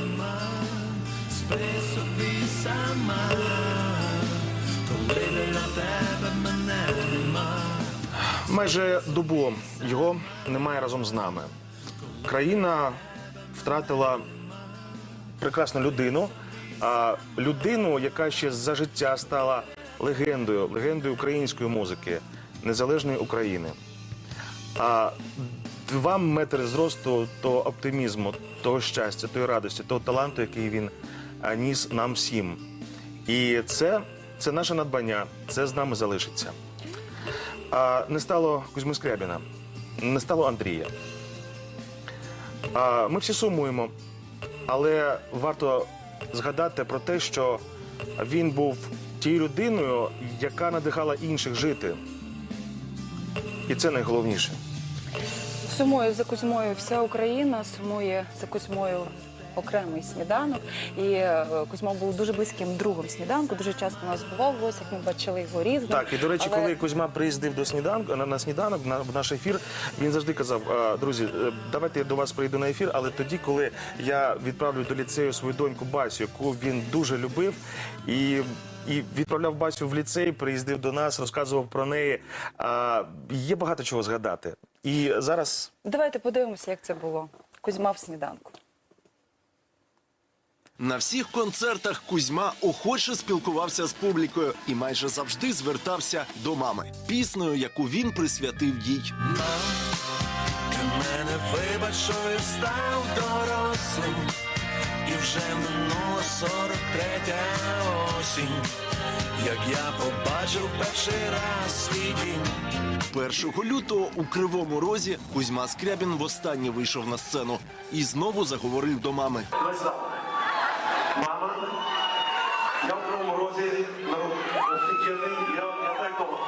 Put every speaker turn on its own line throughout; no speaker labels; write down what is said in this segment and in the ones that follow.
нема, спи сама, мене нема.
Майже добу його немає разом з нами. Країна втратила прекрасну людину, а людину, яка ще за життя стала легендою, легендою української музики, незалежної України. А два метри зросту того оптимізму, того щастя, тої радості, того таланту, який він ніс нам всім. І це, це наше надбання, це з нами залишиться. А, не стало Кузьми Скрябіна, не стало Андрія. А, ми всі сумуємо, але варто згадати про те, що він був тією людиною, яка надихала інших жити. І це найголовніше.
Сумує за Кузьмою вся Україна, сумує за Кузьмою окремий сніданок. І е, Кузьма був дуже близьким другом сніданку. Дуже часто у нас бував в гостях, ми бачили його різним.
Так, і до речі,
Але-
коли Кузьма приїздив до сніданку на, на сніданок на в наш ефір, він завжди казав: друзі, е, давайте я до вас прийду на ефір, але тоді, коли я відправлю до ліцею свою доньку Басю, яку він дуже любив, і. І відправляв Басю в ліцей, приїздив до нас, розказував про неї. А, є багато чого згадати. І зараз
Давайте подивимося, як це було. Кузьма в сніданку.
На всіх концертах Кузьма охоче спілкувався з публікою і майже завжди звертався до мами піснею, яку він присвятив їй.
Ти мене вибач, що я став дорослим, вже минула 43 осінь, як я побачив перший раз свій дім.
1 лютого у Кривому Розі Кузьма Скрябін востаннє вийшов на сцену і знову заговорив до мами.
Мама, я в Кривому розі я, я так вдома.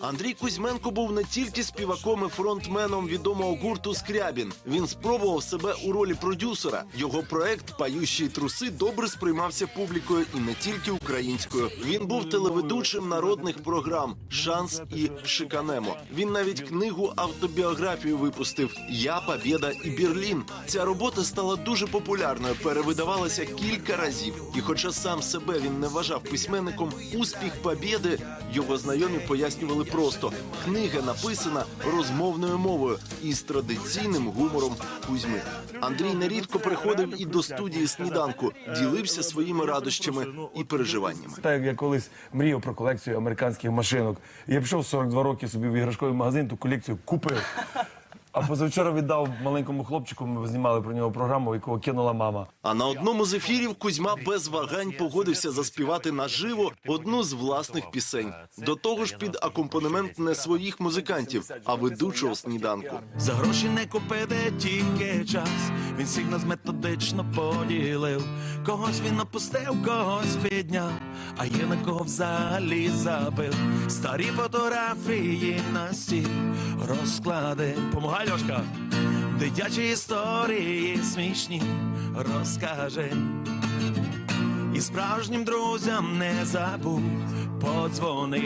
Андрій Кузьменко був не тільки співаком і фронтменом відомого гурту Скрябін. Він спробував себе у ролі продюсера. Його проект Пающі труси добре сприймався публікою і не тільки українською. Він був телеведучим народних програм Шанс і Шиканемо. Він навіть книгу автобіографію випустив Я Побєда і Берлін. Ця робота стала дуже популярною, перевидавалася кілька разів. І, хоча сам себе він не вважав письменником, успіх Побєди його знайомі пояснювали просто: книга написана розмовною мовою із традиційним гумором Кузьми. Андрій нерідко приходив і до студії сніданку, ділився своїми радощами і переживаннями.
Так як я колись мріяв про колекцію американських машинок. Я пішов в 42 роки собі в іграшковий магазин, ту колекцію купив. А позавчора віддав маленькому хлопчику, ми знімали про нього програму, якого кинула мама.
А на одному з ефірів Кузьма без вагань погодився заспівати наживо одну з власних пісень. До того ж, під акомпанемент не своїх музикантів, а ведучого сніданку.
За гроші не купити тільки час. Він всіх нас методично поділив. Когось він опустив, когось підняв, а є на кого взагалі забив. Старі фотографії на стіл розклади. Помагай, Льошка. Дитячі історії смішні розкаже. І справжнім друзям не забудь подзвони,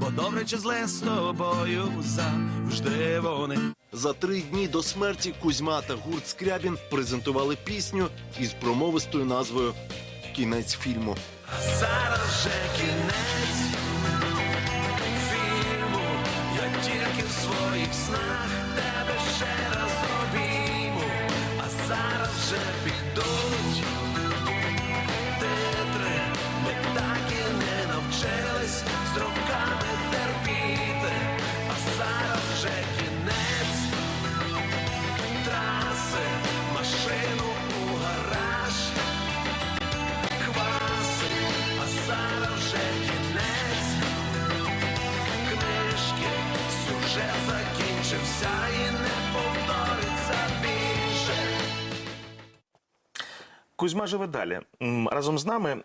бо добре чи зле з тобою завжди вони.
За три дні до смерті Кузьма та гурт Скрябін презентували пісню із промовистою назвою Кінець фільму.
Зараз же кінець в своїх
Кузьма живе далі. Разом з нами.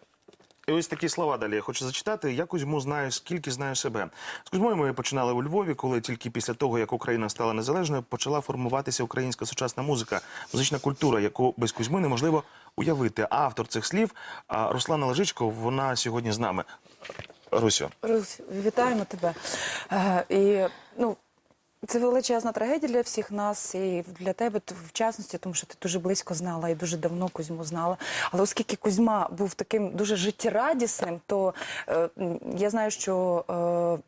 І ось такі слова далі я хочу зачитати. Я Кузьму знаю, скільки знаю себе. З Кузьмою ми починали у Львові, коли тільки після того, як Україна стала незалежною, почала формуватися українська сучасна музика, музична культура, яку без Кузьми неможливо уявити. Автор цих слів Руслана Лежичко, вона сьогодні з нами. Русю,
Русь, вітаємо тебе. Е, і ну, Це величезна трагедія для всіх нас і для тебе в частності, тому що ти дуже близько знала і дуже давно Кузьму знала. Але оскільки Кузьма був таким дуже життєрадісним, то е, я знаю, що. Е,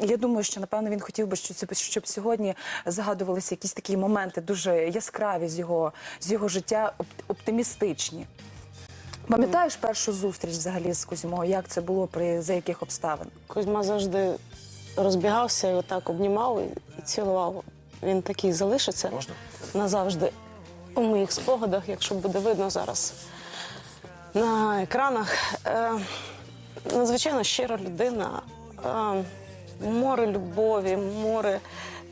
я думаю, що напевно він хотів би, щоб, щоб сьогодні згадувалися якісь такі моменти дуже яскраві з його, з його життя, оп- оптимістичні. Пам'ятаєш першу зустріч взагалі з Кузьмою? Як це було при за яких обставин?
Кузьма завжди розбігався і отак обнімав і, цілував. Він такий залишиться
Можна?
назавжди у моїх спогадах, якщо буде видно зараз на екранах. Е, надзвичайно щира людина, е, море любові, море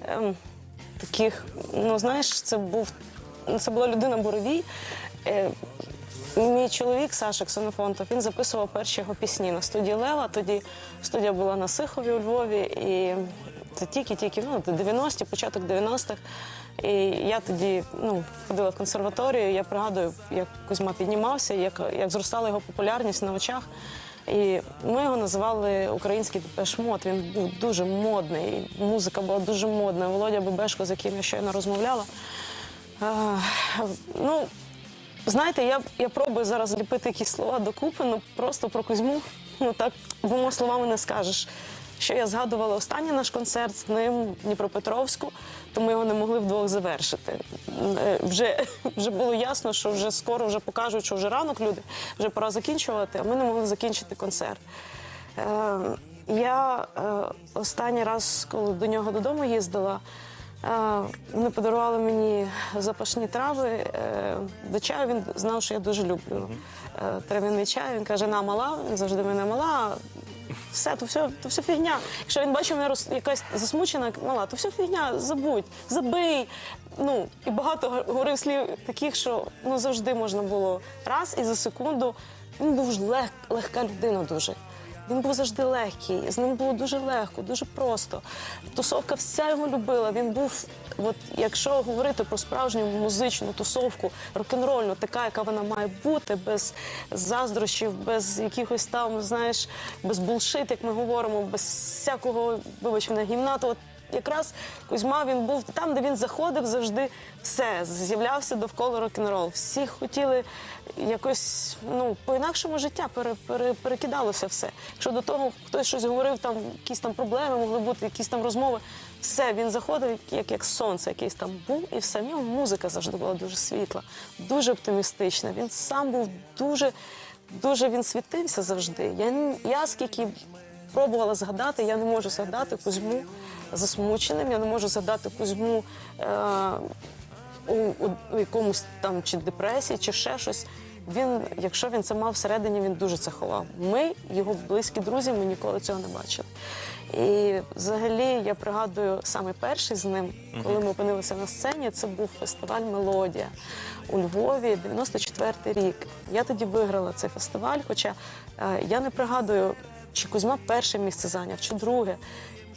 е, таких. Ну, знаєш, це був це була людина Боровій. Е, Мій чоловік Саша Ксенофонтов, він записував перші його пісні на студії Лева. Тоді студія була на Сихові у Львові, і це тільки-тільки ну, 90-ті, початок 90-х. І я тоді ну, ходила в консерваторію. Я пригадую, як Кузьма піднімався, як, як зростала його популярність на очах. І ми його називали український депешмот. Він був дуже модний, музика була дуже модна. Володя Бебешко, з яким я щойно розмовляла. А, ну, Знаєте, я, я пробую зараз зліпити якісь слова докупи, ну просто про Кузьму, ну так двома словами не скажеш. Що я згадувала останній наш концерт з ним Дніпропетровську, то ми його не могли вдвох завершити. Е, Вже, вже було ясно, що вже скоро вже покажуть, що вже ранок люди, вже пора закінчувати, а ми не могли закінчити концерт. Е, я е, останній раз, коли до нього додому їздила, вони подарували мені запашні трави. Е, до чаю він знав, що я дуже люблю е, трав'яний чай. Він каже, на мала, він завжди мене мала. Все, то все, то все фігня. Якщо він бачив мене роз- якась засмучена, мала, то все фігня, забудь, забий. Ну і багато говорив слів таких, що ну завжди можна було раз і за секунду. Він був ж лег, легка людина дуже. Він був завжди легкий, з ним було дуже легко, дуже просто. Тусовка вся його любила. Він був, от якщо говорити про справжню музичну тусовку, рок-н-рольну, така, яка вона має бути, без заздрощів, без якихось там, знаєш, без булшит, як ми говоримо, без всякого, вибач мене, гімна, то от якраз Кузьма він був там, де він заходив, завжди все з'являвся довкола рок-н-рол. Всі хотіли якось ну по-інакшому життя пере, пере, перекидалося все. Якщо до того хтось щось говорив, там якісь там проблеми могли бути, якісь там розмови. Все, він заходив, як, як сонце, якийсь там був, і все. В нього музика завжди була дуже світла, дуже оптимістична. Він сам був дуже, дуже він світився завжди. Я, я скільки пробувала згадати, я не можу згадати Кузьму засмученим, я не можу згадати Кузьму е, у, у, у якомусь там чи депресії, чи ще щось. Він, якщо він це мав всередині, він дуже це ховав. Ми, його близькі друзі, ми ніколи цього не бачили. І взагалі я пригадую саме перший з ним, коли ми опинилися на сцені. Це був фестиваль Мелодія у Львові, 94-й рік. Я тоді виграла цей фестиваль, хоча е, я не пригадую, чи Кузьма перше місце зайняв, чи друге.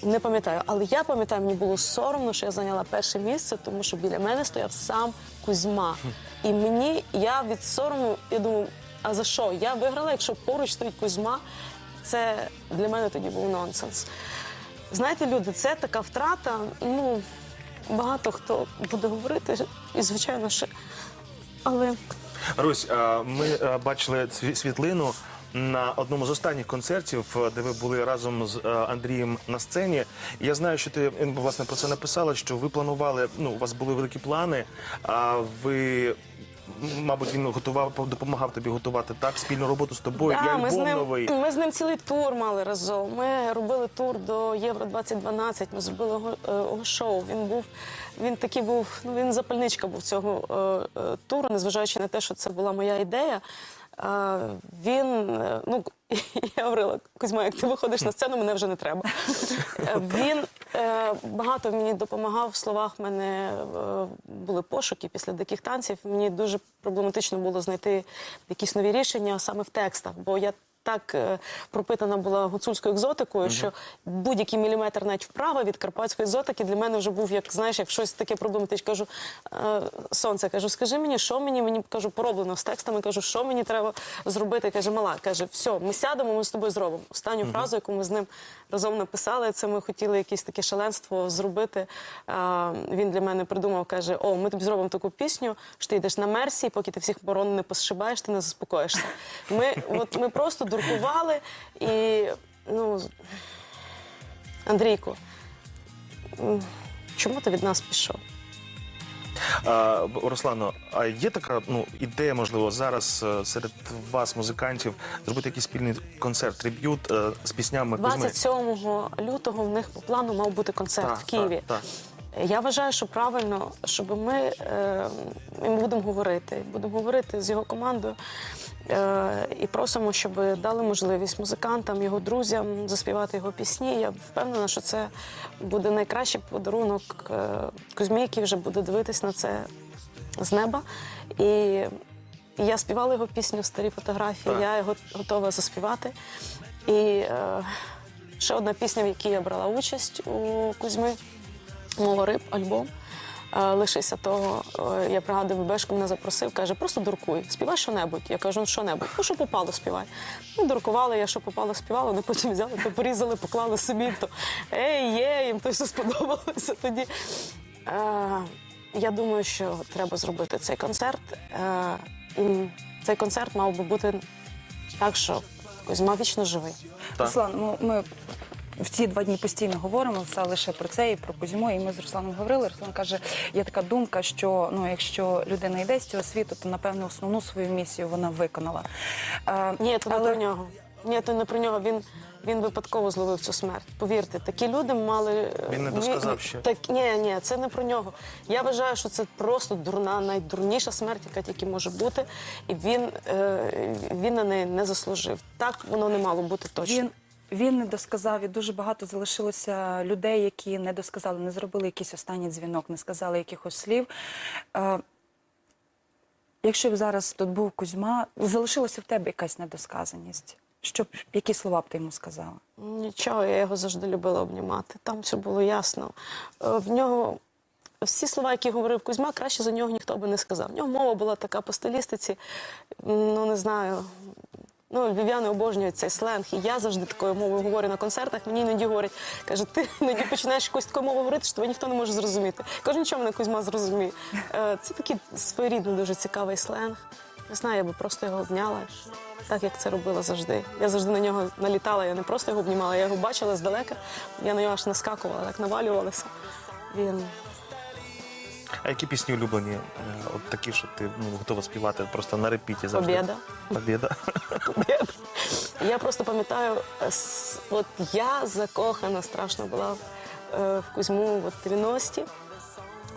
Не пам'ятаю, але я пам'ятаю, мені було соромно, що я зайняла перше місце, тому що біля мене стояв сам Кузьма. І мені я від сорому, я думаю, а за що? Я виграла, якщо поруч стоїть Кузьма, це для мене тоді був нонсенс. Знаєте, люди, це така втрата. Ну багато хто буде говорити, і звичайно, що. Але
Русь, ми бачили світлину на одному з останніх концертів, е, де ви були разом з е, Андрієм на сцені. Я знаю, що ти власне про це написала, що ви планували, ну, у вас були великі плани, а ви. Мабуть, він готував, допомагав тобі готувати так спільну роботу з тобою.
Да, ми, з ним,
новий.
ми з ним цілий тур мали разом. Ми робили тур до Євро 2012. Ми зробили його, е, його шоу. Він був він такий був. Ну він запальничка був цього е, е, туру, незважаючи на те, що це була моя ідея. Е, він е, ну я говорила, Кузьма, як ти виходиш на сцену, мене вже не треба. Е, Він е, багато мені допомагав в словах. В мене е, були пошуки після диких танців. Мені дуже проблематично було знайти якісь нові рішення саме в текстах, бо я так е, пропитана була гуцульською екзотикою, що будь-який міліметр навіть вправо від карпатської екзотики для мене вже був як знаєш, як щось таке проблематичне. Кажу, е, сонце, кажу, скажи мені, що мені мені кажу, пороблено з текстами. Кажу, що мені треба зробити. Каже, мала, каже, все, ми сядемо, ми з тобою зробимо. Останню фразу, яку ми з ним разом написали, це ми хотіли якесь таке шаленство зробити. Е, він для мене придумав, каже: О, ми тобі зробимо таку пісню, що ти йдеш на мерсі, поки ти всіх ворон не посшибаєш, ти не заспокоїшся. Ми, от, ми просто дуркували і ну. Андрійку, чому ти від нас пішов?
А, Руслано, а є така ну, ідея, можливо, зараз е, серед вас, музикантів, зробити якийсь спільний концерт, триб'ют е, з піснями Кузьми?
27 лютого в них по плану мав бути концерт
Так,
в Києві.
так,
Я вважаю, що правильно, щоб ми, е, ми будемо говорити, будемо говорити з його командою і просимо, щоб дали можливість музикантам, його друзям заспівати його пісні. Я впевнена, що це буде найкращий подарунок е, Кузьмі, який вже буде дивитись на це з неба. І я співала його пісню Старі фотографії,
Так.
я його готова заспівати. І е, ще одна пісня, в якій я брала участь у Кузьми. Мова риб, альбом. Е, Лишися того. Е, Я пригадую, Бешко мене запросив, каже, просто дуркуй, співай що-небудь. Я кажу, ну що-небудь, ну що попало, співай. Ну, дуркувала, я що попало, співала, вони потім взяли, то порізали, поклали собі, то ей, є, їм то все сподобалося тоді. Е, я думаю, що треба зробити цей концерт. Е, і цей концерт мав би бути так, що Кузьма вічно живий.
Руслан, ну, ми в ці два дні постійно говоримо все лише про це і про Кузьму. І ми з Русланом говорили. Руслан каже, є така думка, що ну, якщо людина йде з цього світу, то напевно основну свою місію вона виконала. Е,
Ні, то не
але-
про нього. Ні, то не про нього. Він, він випадково зловив цю смерть. Повірте, такі люди мали. е,
Він не досказав ще.
Так, ні, ні, це не про нього. Я вважаю, що це просто дурна, найдурніша смерть, яка тільки може бути. І він, е, він на неї не заслужив. Так воно не мало бути точно.
Він, він не досказав, і дуже багато залишилося людей, які не досказали, не зробили якийсь останній дзвінок, не сказали якихось слів. Е, якщо б зараз тут був Кузьма, залишилася в тебе якась недосказаність. Що б, які слова б ти йому сказала?
Нічого, я його завжди любила обнімати. Там все було ясно. Е, В нього всі слова, які говорив Кузьма, краще за нього ніхто би не сказав. В нього мова була така по стилістиці, ну не знаю. Ну, львів'яни обожнюють цей сленг, і я завжди такою мовою говорю на концертах. Мені іноді говорять, каже, ти іноді починаєш якусь такою мовою говорити, що тебе ніхто не може зрозуміти. Кажу, нічого мене Кузьма зрозуміє. Е, Це такий своєрідний, дуже цікавий сленг. Не знаю, я би просто його обняла, так як це робила завжди. Я завжди на нього налітала, я не просто його обнімала, я його бачила здалека, я на нього аж наскакувала, так навалювалася. Він
А які пісні улюблені? Е, От такі, що ти ну, готова співати просто на репіті завжди?
Побєда.
Побєда.
Я просто пам'ятаю, е, с- от я закохана страшно була е, в Кузьму от 90-ті.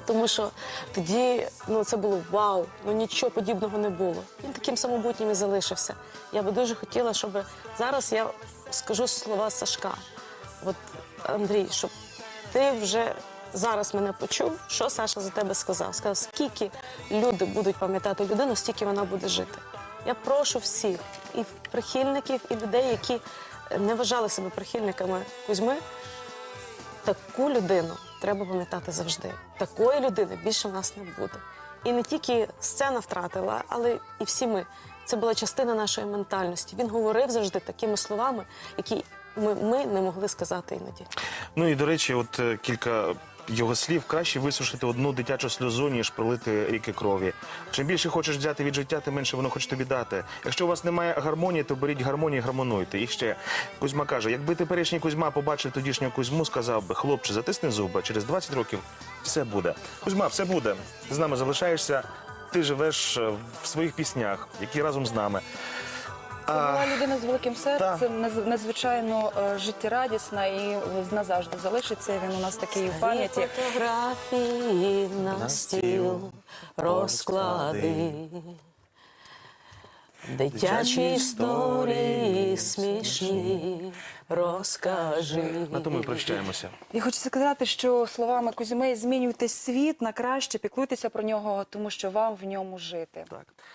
Тому що тоді ну, це було вау, ну нічого подібного не було. Він таким самобутнім і залишився. Я би дуже хотіла, щоб зараз я скажу слова Сашка. От, Андрій, щоб ти вже зараз мене почув, що Саша за тебе сказав. Сказав, скільки люди будуть пам'ятати людину, стільки вона буде жити. Я прошу всіх, і прихильників, і людей, які не вважали себе прихильниками Кузьми, таку людину треба пам'ятати завжди. Такої людини більше в нас не буде. І не тільки сцена втратила, але і всі ми. Це була частина нашої ментальності. Він говорив завжди такими словами, які ми, ми не могли сказати іноді.
Ну і до речі, от е, кілька його слів краще висушити одну дитячу сльозу, ніж пролити ріки крові. Чим більше хочеш взяти від життя, тим менше воно хоче тобі дати. Якщо у вас немає гармонії, то беріть гармонію і гармонуйте. І ще Кузьма каже: якби теперішній Кузьма побачив тодішнього Кузьму, сказав би, хлопче, затисни зуби, через 20 років все буде. Кузьма, все буде. З нами залишаєшся. Ти живеш е, в своїх піснях, які разом з нами.
Це була людина з великим серцем, надзвичайно е, життєрадісна і назавжди залишиться. Він у нас такий у пам'яті.
фотографії на стіл розклади. Дитячі історії смішні розкажи.
На тому і прощаємося.
І хочеться сказати, що словами Кузьми змінюйте світ на краще, піклуйтеся про нього, тому що вам в ньому жити.
Так.